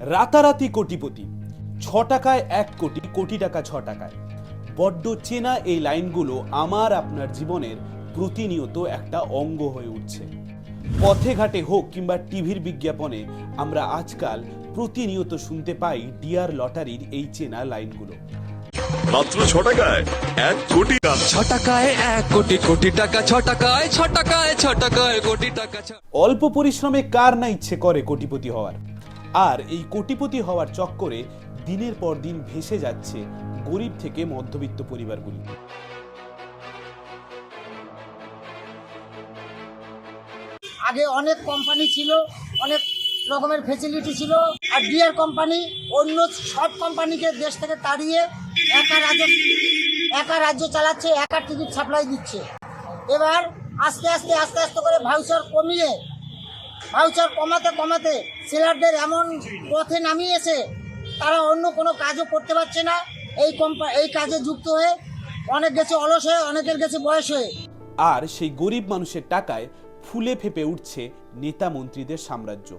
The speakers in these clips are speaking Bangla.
রাতারাতি কোটিপতি ছ টাকায় এক কোটি কোটি টাকা ছ টাকায়। বড্ড চেনা এই লাইনগুলো আমার আপনার জীবনের প্রতিনিয়ত একটা অঙ্গ হয়ে উঠছে। পথে ঘাটে হোক কিংবা টিভির বিজ্ঞাপনে আমরা আজকাল প্রতিনিয়ত শুনতে পাই ডিয়ার লটারির এই চেনা লাইনগুলো। মাত্র ছ টাকায় এক কোটি ছ টাকায় এক কোটি কোটি টাকা ছ টাকায় ছ টাকায় ছ টাকায় কোটি টাকা অল্প পরিশ্রমে কার না ইচ্ছে করে কোটিপতি হওয়ার? আর এই কোটিপতি হওয়ার চক্করে দিনের পর দিন ভেসে যাচ্ছে গরিব থেকে মধ্যবিত্ত পরিবারগুলি। আগে অনেক কোম্পানি ছিল, অনেক রকমের ফেসিলিটি ছিল, আর ডিয়ার কোম্পানি অন্য সব কোম্পানিকে দেশ থেকে তাড়িয়ে একা রাজ্য একা রাজ্য চালাচ্ছে, একা টিকিট সাপ্লাই দিচ্ছে। এবার আস্তে আস্তে আস্তে আস্তে করে ভাউচার কমিয়ে ভাউচার কমাতে কমাতে সেলারদের এমন পথে নামিয়েছে, তারা অন্য কোনো কাজও করতে পারছে না। এই কোম্পা, এই কাজে যুক্ত হয়ে অনেক গেছে অলস হয়ে, অনেকের গেছে বয়স হয়ে। আর সেই গরিব মানুষের টাকায় ফুলে ফেপে উঠছে নেতা মন্ত্রীদের সাম্রাজ্য।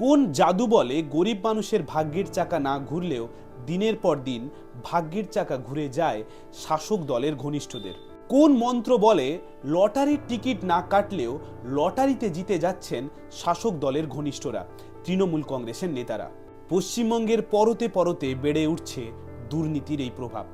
কোন জাদু বলে গরিব মানুষের ভাগ্যের চাকা না ঘুরলেও দিনের পর দিন ভাগ্যের চাকা ঘুরে যায় শাসক দলের ঘনিষ্ঠদের। কোন মন্ত্র বলে লটারির টিকিট না কাটলেও লটারিতে জিতে যাচ্ছেন শাসক দলের ঘনিষ্ঠরা, তৃণমূল কংগ্রেসের নেতারা। পশ্চিমবঙ্গের পরতে পরতে বেড়ে উঠছে দুর্নীতির এই প্রভাব।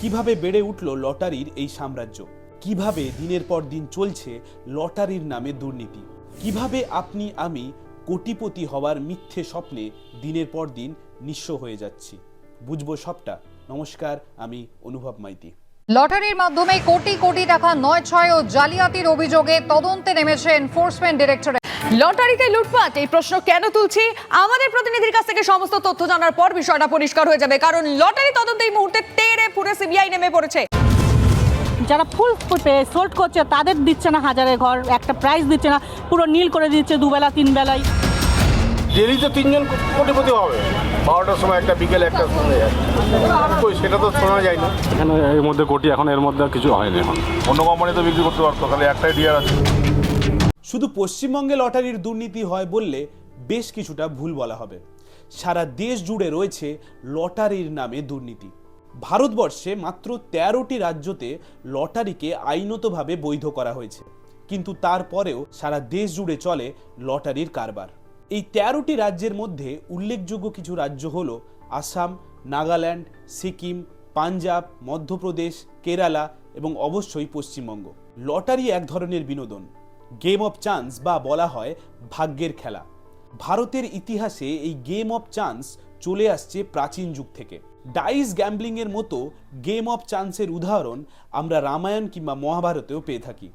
কীভাবে বেড়ে উঠল লটারির এই সাম্রাজ্য? কীভাবে দিনের পর দিন চলছে লটারির নামে দুর্নীতি? কীভাবে আপনি, আমি কোটিপতি হওয়ার মিথ্যে স্বপ্নে দিনের পর দিন নিঃস্ব হয়ে যাচ্ছি? বুঝব সবটা। নমস্কার, আমি অনুভব মাইতি। লটারির মাধ্যমে কোটি কোটি টাকা নয় ছয় ও জালিয়াতির অভিযোগে তদন্তে নেমেছে এনফোর্সমেন্ট ডিরেক্টরেট। লটারিতে লুটপাট এই প্রশ্ন কেন তুলছি? আমাদের প্রতিনিধির কাছ থেকে সমস্ত তথ্য জানার পর বিষয়টা পরিষ্কার হয়ে যাবে কারণ লটারি তদন্ত এই মুহূর্তে তেড়ে পুরে সিবিআই নেমে পড়েছে। যারা ফুল ফুটে সোল্ড করছে তাদের দিচ্ছে না হাজারে ঘর একটা প্রাইস দিচ্ছে না পুরো নীল করে দিচ্ছে দুবেলা তিন বেলায় ডেলিতে তিনজন কোটিপতি হবে। বারোটার সময় একটা বিকেলে একটা শুনে যায়। কই সেটা তো শোনা যায় না এখানে এর মধ্যে কোটি এখন এর মধ্যে আর কিছু হয়নি এখন। অন্য কোম্পানি তো বিক্রি করতে পারতো তাহলে একটাই ডিয়ার আছে। শুধু পশ্চিমবঙ্গে লটারির দুর্নীতি হয় বললে বেশ কিছুটা ভুল বলা হবে। সারা দেশ জুড়ে রয়েছে লটারির নামে দুর্নীতি। ভারতবর্ষে মাত্র তেরোটি রাজ্যতে লটারিকে আইনতভাবে বৈধ করা হয়েছে। কিন্তু তারপরেও সারা দেশ জুড়ে চলে লটারির কারবার। এই তেরোটি রাজ্যের মধ্যে উল্লেখযোগ্য কিছু রাজ্য হল আসাম, নাগাল্যান্ড, সিকিম, পাঞ্জাব, মধ্যপ্রদেশ, কেরালা এবং অবশ্যই পশ্চিমবঙ্গ। লটারি এক ধরনের বিনোদন। গেম অফ চান্স বা বলা হয় ভাগ্যের খেলা। ভারতের ইতিহাসে এই গেম অফ চান্স চলে আসছে প্রাচীন যুগ থেকে। ডাইস গ্যাম্বলিং এর মতো গেম অফ চান্সের উদাহরণ আমরা রামায়ণ কিংবা মহাভারতেও পেয়ে থাকি।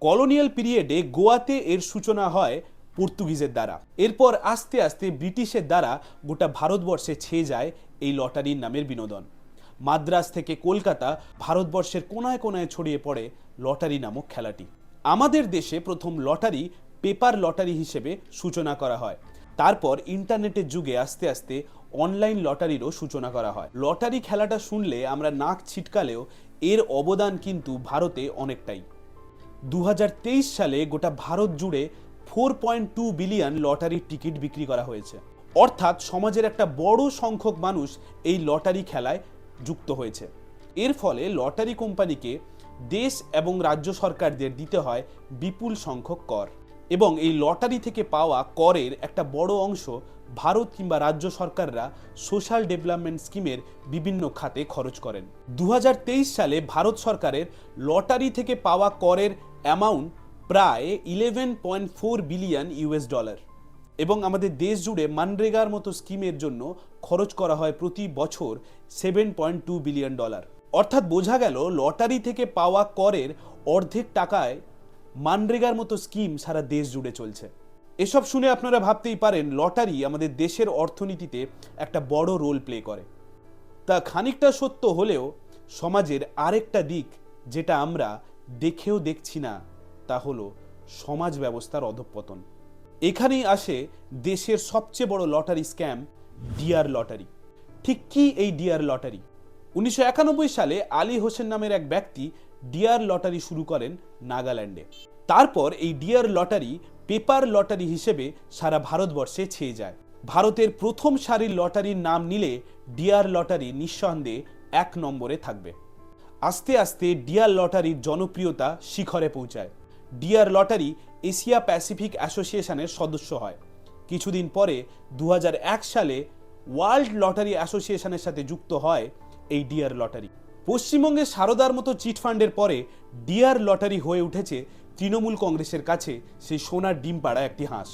কলোনিয়াল পিরিয়ডে গোয়াতে এর সূচনা হয় পর্তুগিজের দ্বারা। এরপর আস্তে আস্তে ব্রিটিশের দ্বারা গোটা ভারতবর্ষে ছেয়ে যায় এই লটারির নামের বিনোদন। মাদ্রাজ থেকে কলকাতা ভারতবর্ষের কোনায় কোনায় ছড়িয়ে পড়ে লটারি নামক খেলাটি। আমাদের দেশে প্রথম লটারি পেপার লটারি হিসেবে সূচনা করা হয়। তারপর ইন্টারনেটের যুগে আস্তে আস্তে অনলাইন লটারিরও সূচনা করা হয়। লটারি খেলাটা শুনলে আমরা নাক ছিটকালেও এর অবদান কিন্তু ভারতে অনেকটাই। দু হাজার তেইশ সালে গোটা ভারত জুড়ে ফোর পয়েন্ট টু বিলিয়ন লটারির টিকিট বিক্রি করা হয়েছে। অর্থাৎ সমাজের একটা বড় সংখ্যক মানুষ এই লটারি খেলায় যুক্ত হয়েছে। এর ফলে লটারি কোম্পানিকে দেশ এবং রাজ্য সরকারদের দিতে হয় বিপুল সংখ্যক কর এবং এই লটারি থেকে পাওয়া করের একটা বড় অংশ ভারত কিংবা রাজ্য সরকাররা সোশ্যাল ডেভেলপমেন্ট স্কিমের বিভিন্ন খাতে খরচ করেন। দু হাজার তেইশ সালে ভারত সরকারের লটারি থেকে পাওয়া করের অ্যামাউন্ট প্রায় eleven point four billion US dollar এবং আমাদের দেশ জুড়ে মানরেগার মতো স্কিমের জন্য খরচ করা হয় প্রতি বছর seven point two billion dollar অর্থাৎ বোঝা গেল, লটারি থেকে পাওয়া করের অর্ধেক টাকায় মানরেগার মতো স্কিম সারা দেশ জুড়ে চলছে। এসব শুনে আপনারা ভাবতেই পারেন, লটারি আমাদের দেশের অর্থনীতিতে একটা বড় রোল প্লে করে। তা খানিকটা সত্য হলেও সমাজের আরেকটা দিক যেটা আমরা দেখেও দেখছি না। তা হলো সমাজ ব্যবস্থার অধঃপতন। এখানেই আসে দেশের সবচেয়ে বড় লটারি স্ক্যাম, ডিয়ার লটারি। ঠিক কি এই ডিয়ার লটারি? উনিশশো একানব্বই সালে আলী হোসেন নামের এক ব্যক্তি ডিয়ার লটারি শুরু করেন নাগাল্যান্ডে। তারপর এই ডিয়ার লটারি পেপার লটারি হিসেবে সারা ভারতবর্ষে ছেয়ে যায়। ভারতের প্রথম সারির লটারির নাম নিলে ডিয়ার লটারি নিঃসন্দেহে এক নম্বরে থাকবে। আস্তে আস্তে ডিয়ার লটারির জনপ্রিয়তা শিখরে পৌঁছায়। ডিয়ার লটারি এশিয়া প্যাসিফিক অ্যাসোসিয়েশনের সদস্য হয়। কিছুদিন পরে দুহাজার এক সালে ওয়ার্ল্ড লটারি অ্যাসোসিয়েশনের সাথে যুক্ত হয় এই ডিয়ার লটারি। পশ্চিমবঙ্গে সারদার মতো চিটফান্ডের পরে ডিয়ার লটারি হয়ে উঠেছে তৃণমূল কংগ্রেসের কাছে সেই সোনার ডিম পাড়া একটি হাঁস।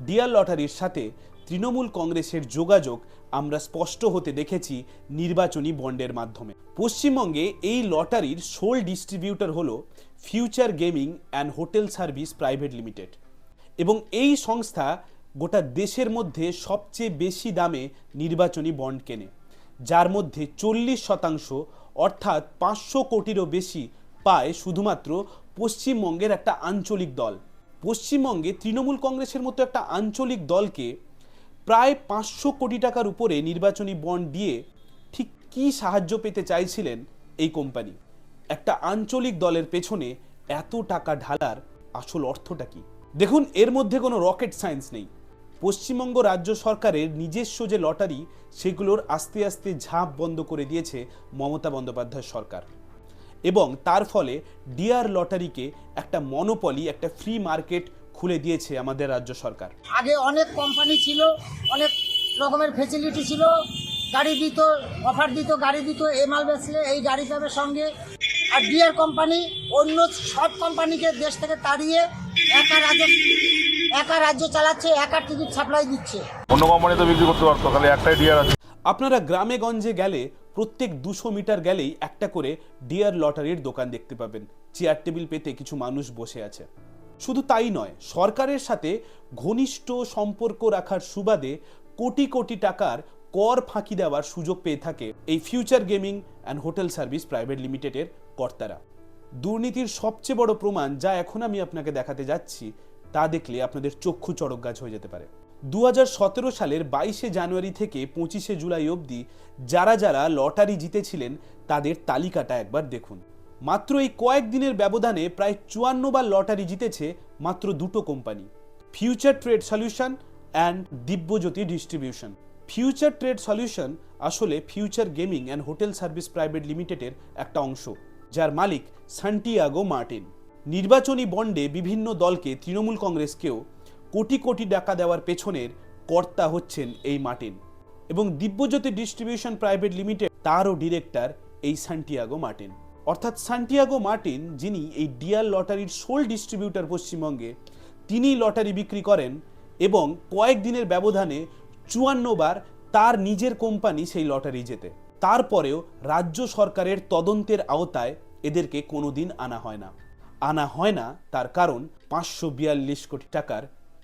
ডিয়ার লটারির সাথে তৃণমূল কংগ্রেসের যোগাযোগ আমরা স্পষ্ট হতে দেখেছি নির্বাচনী বন্ডের মাধ্যমে। পশ্চিমবঙ্গে এই লটারির সোল ডিস্ট্রিবিউটর হল Future Gaming and Hotel Service Private Limited এবং এই সংস্থা গোটা দেশের মধ্যে সবচেয়ে বেশি দামে নির্বাচনী বন্ড কেনে, যার মধ্যে চল্লিশ শতাংশ অর্থাৎ পাঁচশো কোটিরও বেশি পায় শুধুমাত্র পশ্চিমবঙ্গের একটা আঞ্চলিক দল। পশ্চিমবঙ্গে তৃণমূল কংগ্রেসের মতো একটা আঞ্চলিক দলকে প্রায় পাঁচশো কোটি টাকার উপরে নির্বাচনী বন্ড দিয়ে ঠিক কী সাহায্য পেতে চাইছিলেন এই কোম্পানি? একটা আঞ্চলিক দলের পেছনে এত টাকা ঢালার আসল অর্থটা কি? দেখুন, এর মধ্যে কোনো রকেট সায়েন্স নেই। পশ্চিমবঙ্গ রাজ্য সরকারের নিজস্ব যে লটারি, সেগুলোর আস্তে আস্তে ঝাঁপ বন্ধ করে দিয়েছে মমতা বন্দ্যোপাধ্যায় সরকার। এবং তার ফলে ডিয়ার লটারিকে একটা মনোপলি, একটা ফ্রি মার্কেট খুলে দিয়েছে আমাদের রাজ্য সরকার। আগে অনেক কোম্পানি ছিল অনেক রকমের ফেসিলিটি ছিল। গাড়ি দিত অফার দিত গাড়ি দিত এ মাল বেচলে এই গাড়ি পাবে সঙ্গে। আর ডিয়ার কোম্পানি অন্য সব কোম্পানিকে দেশ থেকে তাড়িয়ে একা রাজ্য একা রাজ্য চালাচ্ছে একা টিকিট সাপ্লাই দিচ্ছে। অন্য কোম্পানি তো বিক্রি করতে পারতো খালি একটাই ডিয়ার আছে। আপনারা গ্রামে গঞ্জে গেলে প্রত্যেক দুশো মিটার গেলেই একটা করে ডিয়ার লটারির দোকান দেখতে পাবেন। চেয়ার টেবিল পেতে কিছু মানুষ বসে আছে। শুধু তাই নয়, সরকারের সাথে ঘনিষ্ঠ সম্পর্ক রাখার সুবাদে কোটি কোটি টাকার কর ফাঁকি দেওয়ার সুযোগ পেয়ে থাকে এই Future Gaming and Hotel Service Private লিমিটেডের কর্তারা। দুর্নীতির সবচেয়ে বড় প্রমাণ যা এখন আমি আপনাকে দেখাতে যাচ্ছি, তা দেখলে আপনাদের চক্ষু চড়ক গাছ হয়ে যেতে পারে। দু হাজার সতেরো সালের বাইশে জানুয়ারি থেকে পঁচিশে জুলাই অবধি যারা যারা লটারি জিতেছিলেন, তাদের তালিকাটা একবার দেখুন। মাত্র এই কয়েকদিনের ব্যবধানে প্রায় চুয়ান্ন বার লটারি জিতেছে মাত্র দুটো company Future Trade Solution and Dibyajyoti Distribution Future Trade Solution আসলে Future Gaming and Hotel Service Private লিমিটেডের একটা অংশ, যার মালিক সান্টিয়াগো মার্টিন নির্বাচনী বন্ডে বিভিন্ন দলকে তৃণমূল কংগ্রেসকেও কোটি কোটি টাকা দেওয়ার পেছনের কর্তা হচ্ছেন এই মার্টিন। এবং দিব্যজ্যোতি ডিস্ট্রিবিউশন প্রাইভেট লিমিটেড তারও ডিরেক্টর এই সান্টিয়াগো মার্টিন অর্থাৎ সান্টিয়াগো মার্টিন, যিনি এই ডিয়ার লটারির সোল ডিস্ট্রিবিউটর পশ্চিমবঙ্গে তিনি লটারি বিক্রি করেন এবং কয়েকদিনের ব্যবধানে চুয়ান্ন বার তার নিজের কোম্পানি সেই লটারি জেতে। তারপরেও রাজ্য সরকারের তদন্তের আওতায় এদেরকে কোনোদিন আনা হয় না। আনা হয় না তার কারণ পাঁচশো বিয়াল্লিশ কোটি টাকার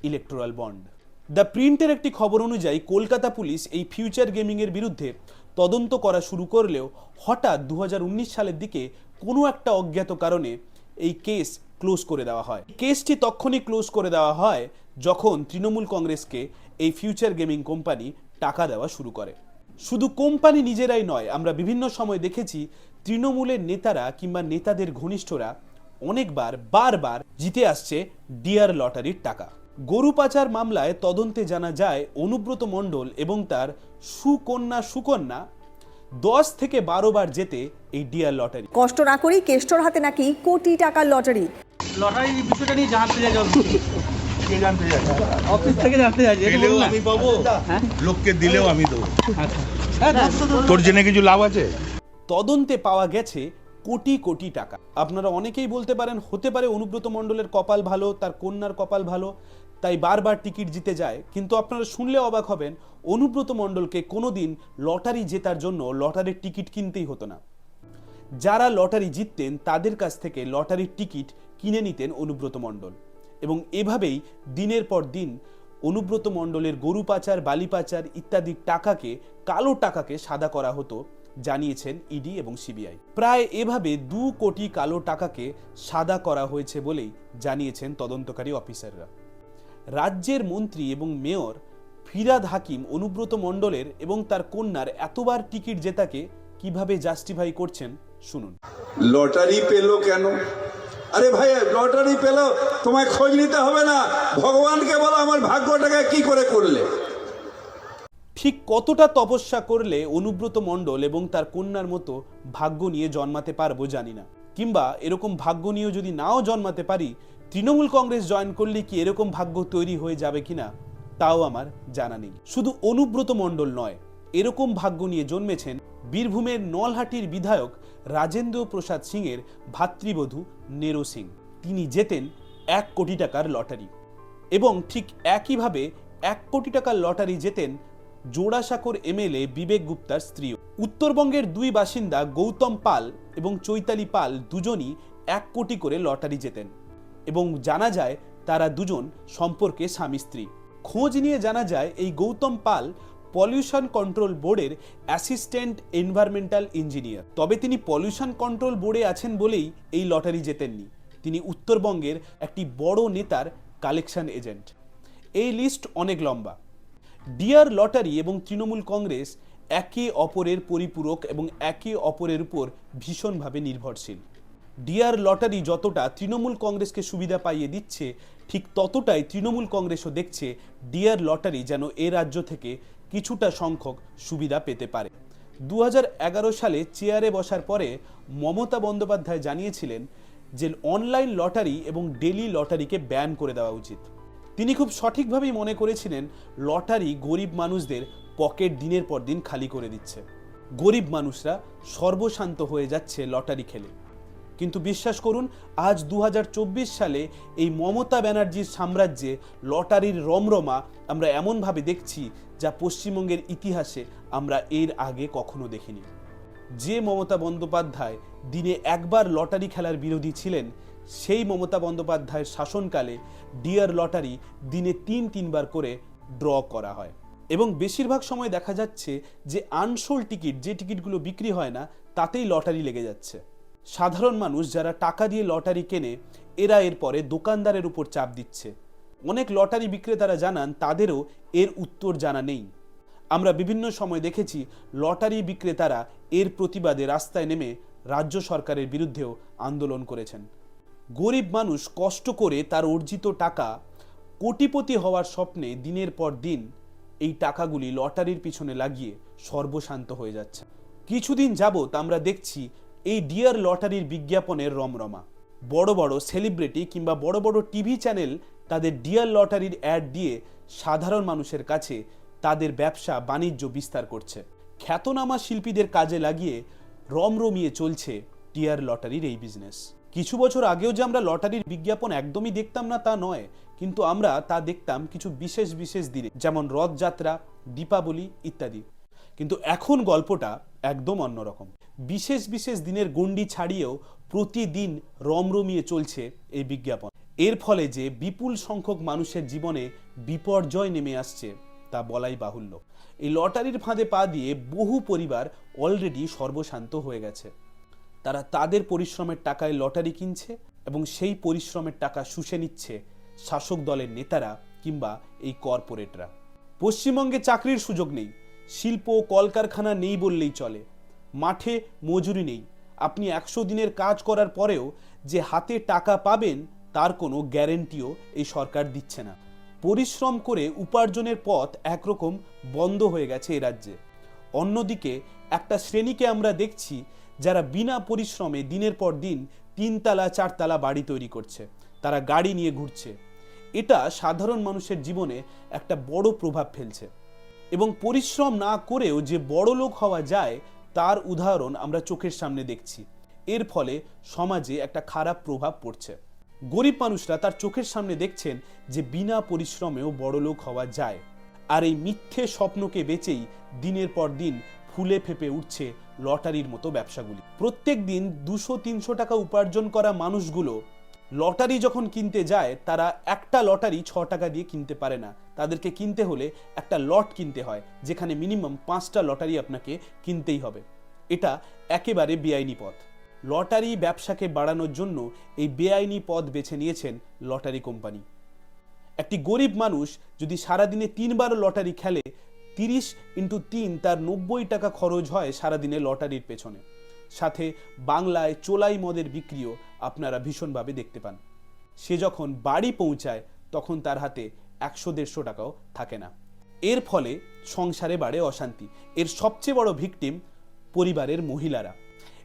ইলেকট্রাল বন্ড দ্য প্রিন্টের একটি খবর অনুযায়ী কলকাতা পুলিশ এই ফিউচার গেমিংয়ের বিরুদ্ধে তদন্ত করা শুরু করলেও হঠাৎ দু হাজার উনিশ সালের দিকে কোনো একটা অজ্ঞাত কারণে এই কেস ক্লোজ করে দেওয়া হয়। কেসটি তখনই ক্লোজ করে দেওয়া হয় যখন তৃণমূল কংগ্রেসকে এই ফিউচার গেমিং কোম্পানি টাকা দেওয়া শুরু করে। শুধু কোম্পানি নিজেরাই নয়, আমরা বিভিন্ন সময় দেখেছি তৃণমূলের নেতারা কিংবা নেতাদের ঘনিষ্ঠরা অনেকবার, বারবার জিতে আসছে ডিয়ার লটারির টাকা। গরু পাচার মামলায় তদন্তে জানা যায় অনুব্রত মণ্ডল এবং তার সুকন্যা সুকন্যা দশ থেকে বারো বার যেতে এই ডিয়ার লটারি। কষ্ট না করেই কেষ্টর হাতে নাকি কোটি টাকার লটারি। বিষয়টা নিয়ে জানতে চাই কে জানতে যাচ্ছে অফিস থেকে জানতে চাই দিলেও আমি পাবো। লোককে দিলেও আমি দেবো। তোর জেনে কিছু লাভ আছে? তদন্তে পাওয়া গেছে কোটি কোটি টাকা। আপনারা অনেকেই বলতে পারেন হতে পারে অনুব্রত মণ্ডলের কপাল ভালো তার কন্যার কপাল ভালো তাই বারবার টিকিট জিতে যায়। কিন্তু আপনারা শুনলে অবাক হবেন, অনুব্রত মণ্ডলকে কোনোদিন লটারি জেতার জন্য লটারির টিকিট কিনতেই হতো না। যারা লটারি জিততেন, তাদের কাছ থেকে লটারির টিকিট কিনে নিতেন অনুব্রত মণ্ডল। এবং এভাবেই দিনের পর দিন অনুব্রত মণ্ডলের গরু পাচার, বালি পাচার ইত্যাদি টাকাকে, কালো টাকাকে সাদা করা হতো, জানিয়েছেন ইডি এবং সিবিআই। প্রায় এভাবে দু কোটি কালো টাকাকে সাদা করা হয়েছে বলেই জানিয়েছেন তদন্তকারী অফিসাররা। রাজ্যের মন্ত্রী এবং মেয়র ফিরাদ হাকিম অনুব্রত মণ্ডলের এবং তার কন্যার এতবার টিকিট জেতাকে কীভাবে জাস্টিফাই করছেন শুনুন। লটারি পেল কেন? আরে ভাই লটারি পেল তোমায় খোঁজ নিতে হবে না। ভগবানকে বলো আমার ভাগ্যটাকে কি করে করলে। ঠিক কতটা তপস্যা করলে অনুব্রত মণ্ডল এবং তার কন্যার মতো ভাগ্য নিয়ে জন্মাতে পারব জানি না। কিংবা এরকম ভাগ্য নিয়েও যদি নাও জন্মাতে পারি তৃণমূল কংগ্রেস জয়েন করলে কি এরকম ভাগ্য তৈরি হয়ে যাবে কিনা, তাও আমার জানা নেই। শুধু অনুব্রত মণ্ডল নয়, এরকম ভাগ্য নিয়ে জন্মেছেন বীরভূমের নলহাটির বিধায়ক রাজেন্দ্র প্রসাদ সিংয়ের ভাতৃবধূ নেরো সিং। তিনি জেতেন এক কোটি টাকার লটারি এবং ঠিক একইভাবে এক কোটি টাকার লটারি জেতেন জোড়াসাঁকোর এমএলএ বিবেক গুপ্তার স্ত্রীও। উত্তরবঙ্গের দুই বাসিন্দা গৌতম পাল এবং চৈতালি পাল দুজনই এক কোটি করে লটারি জেতেন। এবং জানা যায় তারা দুজন সম্পর্কে স্বামী স্ত্রী। খোঁজ নিয়ে জানা যায় এই গৌতম পাল পলিউশন কন্ট্রোল বোর্ডের অ্যাসিস্ট্যান্ট এনভায়রনমেন্টাল ইঞ্জিনিয়ার। তবে তিনি পলিউশন কন্ট্রোল বোর্ডে আছেন বলেই এই লটারি জেতেননি। তিনি উত্তরবঙ্গের একটি বড় নেতার কালেকশন এজেন্ট। এই লিস্ট অনেক লম্বা। ডিয়ার লটারি এবং তৃণমূল কংগ্রেস একে অপরের পরিপূরক এবং একে অপরের উপর ভীষণভাবে নির্ভরশীল। ডিয়ার লটারি যতটা তৃণমূল কংগ্রেসকে সুবিধা পাইয়ে দিচ্ছে, ঠিক ততটাই তৃণমূল কংগ্রেসও দেখছে ডিয়ার লটারি যেন এ রাজ্য থেকে কিছুটা সংখ্যক সুবিধা পেতে পারে। দু হাজার এগারো সালে চেয়ারে বসার পরে মমতা বন্দ্যোপাধ্যায় জানিয়েছিলেন যে, অনলাইন লটারি এবং ডেলি লটারিকে ব্যান করে দেওয়া উচিত। তিনি খুব সঠিকভাবেই মনে করেছিলেন, লটারি গরিব মানুষদের পকেট দিনের পর দিন খালি করে দিচ্ছে। গরিব মানুষরা সর্বশান্ত হয়ে যাচ্ছে লটারি খেলে। কিন্তু বিশ্বাস করুন, আজ দু হাজার চব্বিশ সালে এই মমতা ব্যানার্জির সাম্রাজ্যে লটারির রমরমা আমরা এমনভাবে দেখছি যা পশ্চিমবঙ্গের ইতিহাসে আমরা এর আগে কখনো দেখিনি। যে মমতা বন্দ্যোপাধ্যায় দিনে একবার লটারি খেলার বিরোধী ছিলেন, সেই মমতা বন্দ্যোপাধ্যায়ের শাসনকালে ডিয়ার লটারি দিনে তিন তিনবার করে ড্র করা হয়। এবং বেশিরভাগ সময় দেখা যাচ্ছে যে আনসোল টিকিট, যে টিকিটগুলো বিক্রি হয় না, তাতেই লটারি লেগে যাচ্ছে। সাধারণ মানুষ যারা টাকা দিয়ে লটারি কেনে, এরা এরপরে দোকানদারের উপর চাপ দিচ্ছে। অনেক লটারি বিক্রেতারা জানান, তাদেরও এর উত্তর জানা নেই। আমরা বিভিন্ন সময় দেখেছি, লটারি বিক্রেতারা এর প্রতিবাদে রাস্তায় নেমে রাজ্য সরকারের বিরুদ্ধেও আন্দোলন করেছেন। গরিব মানুষ কষ্ট করে তার অর্জিত টাকা কোটিপতি হওয়ার স্বপ্নে দিনের পর দিন এই টাকাগুলি লটারির পিছনে লাগিয়ে সর্বশান্ত হয়ে যাচ্ছে। কিছুদিন যাবৎ আমরা দেখছি এই ডিয়ার লটারির বিজ্ঞাপনের রমরমা। বড় বড় সেলিব্রিটি কিংবা বড় বড় টিভি চ্যানেল তাদের ডিয়ার লটারির অ্যাড দিয়ে সাধারণ মানুষের কাছে তাদের ব্যবসা, বাণিজ্য বিস্তার করছে। খ্যাতনামা শিল্পীদের কাজে লাগিয়ে রমরমিয়ে চলছে ডিয়ার লটারির এই বিজনেস কিছু বছর আগেও যে আমরা লটারির বিজ্ঞাপন একদমই দেখতাম না তা নয়, কিন্তু আমরা তা দেখতাম কিছু বিশেষ বিশেষ দিনে, যেমন রথযাত্রা, দীপাবলি ইত্যাদি। কিন্তু এখন গল্পটা একদম অন্যরকম। বিশেষ বিশেষ দিনের গণ্ডি ছাড়িয়েও প্রতিদিন রমরমিয়ে চলছে এই বিজ্ঞাপন। এর ফলে যে বিপুল সংখ্যক মানুষের জীবনে বিপর্যয় নেমে আসছে, তা বলাই বাহুল্য। এই লটারির ফাঁদে পা দিয়ে বহু পরিবার অলরেডি সর্বশান্ত হয়ে গেছে। তারা তাদের পরিশ্রমের টাকায় লটারি কিনছে এবং সেই পরিশ্রমের টাকা শুষে নিচ্ছে শাসক দলের নেতারা কিংবা এই কর্পোরেটরা পশ্চিমবঙ্গে চাকরির সুযোগ নেই। শিল্প কলকারখানা নেই বললেই চলে। মাঠে মজুরি নেই। আপনি একশো দিনের কাজ করার পরেও যে হাতে টাকা পাবেন, তার কোনো গ্যারেন্টিও এই সরকার দিচ্ছে না। পরিশ্রম করে উপার্জনের পথ একরকম বন্ধ হয়ে গেছে এ রাজ্যে। অন্যদিকে একটা শ্রেণীকে আমরা দেখছি যারা বিনা পরিশ্রমে দিনের পর দিন তিনতলা, চারতলা বাড়ি তৈরি করছে। তারা গাড়ি নিয়ে ঘুরছে। এটা সাধারণ মানুষের জীবনে একটা বড় প্রভাব ফেলছে। এবং পরিশ্রম না করেও যে বড় লোক হওয়া যায়, তার উদাহরণ আমরা চোখের সামনে দেখছি। এর ফলে সমাজে একটা খারাপ প্রভাব পড়ছে। গরিব মানুষরা তার চোখের সামনে দেখছেন যে বিনা পরিশ্রমেও বড় লোক হওয়া যায়। আর এই মিথ্যে স্বপ্নকে বেচেই দিনের পর দিন ফুলে ফেপে উঠছে লটারির মতো ব্যবসাগুলি। প্রত্যেক দিন দুশো, তিনশো টাকা উপার্জন করা মানুষগুলো লটারি যখন কিনতে যায়, তারা একটা লটারি ছ টাকা দিয়ে কিনতে পারে না। তাদেরকে কিনতে হলে একটা লট কিনতে হয়, যেখানে মিনিমাম পাঁচটা লটারি আপনাকে কিনতেই হবে। এটা একেবারে বেআইনি পথ। লটারি ব্যবসাকে বাড়ানোর জন্য এই বেআইনি পথ বেছে নিয়েছেন লটারি কোম্পানি। একটি গরিব মানুষ যদি সারাদিনে তিনবার লটারি খেলে, তিরিশ ইন্টু তিন তার নব্বই টাকা খরচ হয় সারাদিনে লটারির পেছনে। সাথে বাংলায় চোলাই মদের বিক্রিও আপনারা ভীষণভাবে দেখতে পান। সে যখন বাড়ি পৌঁছায়, তখন তার হাতে একশো দেড়শো টাকাও থাকে না। এর ফলে সংসারে বাড়ে অশান্তি। এর সবচেয়ে বড় ভিকটিম পরিবারের মহিলারা।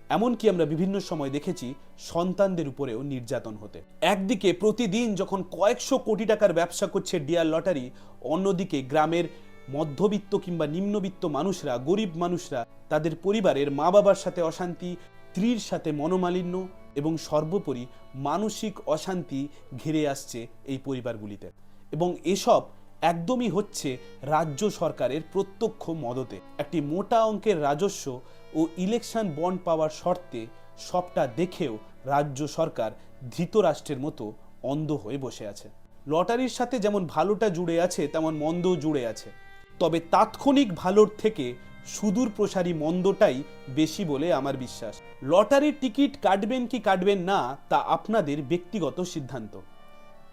এমনকি আমরা বিভিন্ন সময় দেখেছি সন্তানদের উপরেও নির্যাতন হতে। একদিকে প্রতিদিন যখন কয়েকশো কোটি টাকার ব্যবসা করছে ডিয়ার লটারি, অন্যদিকে গ্রামের মধ্যবিত্ত কিংবা নিম্নবিত্ত মানুষরা, গরিব মানুষরা, তাদের পরিবারের মা বাবার সাথে অশান্তি, স্ত্রীর সাথে মনোমালিন্য এবং সর্বোপরি মানসিক অশান্তি ঘিরে আসছে এই পরিবারগুলিতে। এবং এসব একদমই হচ্ছে রাজ্য সরকারের প্রত্যক্ষ মদতে। একটি মোটা অঙ্কের রাজস্ব ও ইলেকশন বন্ড পাওয়ার শর্তে সবটা দেখেও রাজ্য সরকার ধৃতরাষ্ট্রের মতো অন্ধ হয়ে বসে আছে। লটারির সাথে যেমন ভালোটা জুড়ে আছে, তেমন মন্দও জুড়ে আছে। তবে তাৎক্ষণিক ভালোর থেকে সুদূর প্রসারী মন্দটাই বেশি বলে আমার বিশ্বাস। লটারির টিকিট কাটবেন কি কাটবেন না, তা আপনাদের ব্যক্তিগত সিদ্ধান্ত।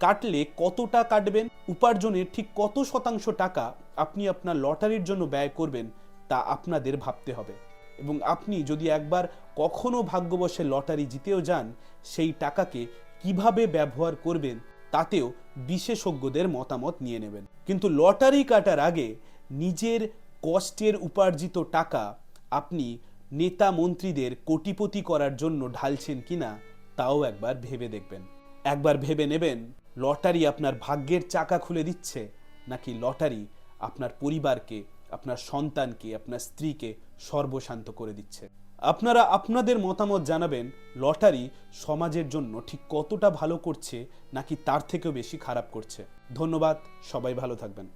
কাটলে কতটা কাটবেন? উপার্জনের ঠিক কত শতাংশ টাকা আপনি আপনার লটারির জন্য ব্যয় করবেন তা আপনাদের ভাবতে হবে। এবং আপনি যদি একবার কখনো ভাগ্যবশে লটারি জিতেও যান, সেই টাকাকে কীভাবে ব্যবহার করবেন তাতেও বিশেষজ্ঞদের মতামত নিয়ে নেবেন। কিন্তু লটারি কাটার আগে নিজের কষ্টের উপার্জিত টাকা আপনি নেতা মন্ত্রীদের কোটিপতি করার জন্য ঢালছেন কিনা, তাও একবার ভেবে দেখবেন। একবার ভেবে নেবেন লটারি আপনার ভাগ্যের চাকা খুলে দিচ্ছে, নাকি লটারি আপনার পরিবারকে, আপনার সন্তানকে, আপনার স্ত্রীকে সর্বশান্ত করে দিচ্ছে? আপনারা আপনাদের মতামত জানাবেন, লটারি সমাজের জন্য ঠিক কতটা ভালো করছে, নাকি তার থেকেও বেশি খারাপ করছে। ধন্যবাদ, সবাই ভালো থাকবেন।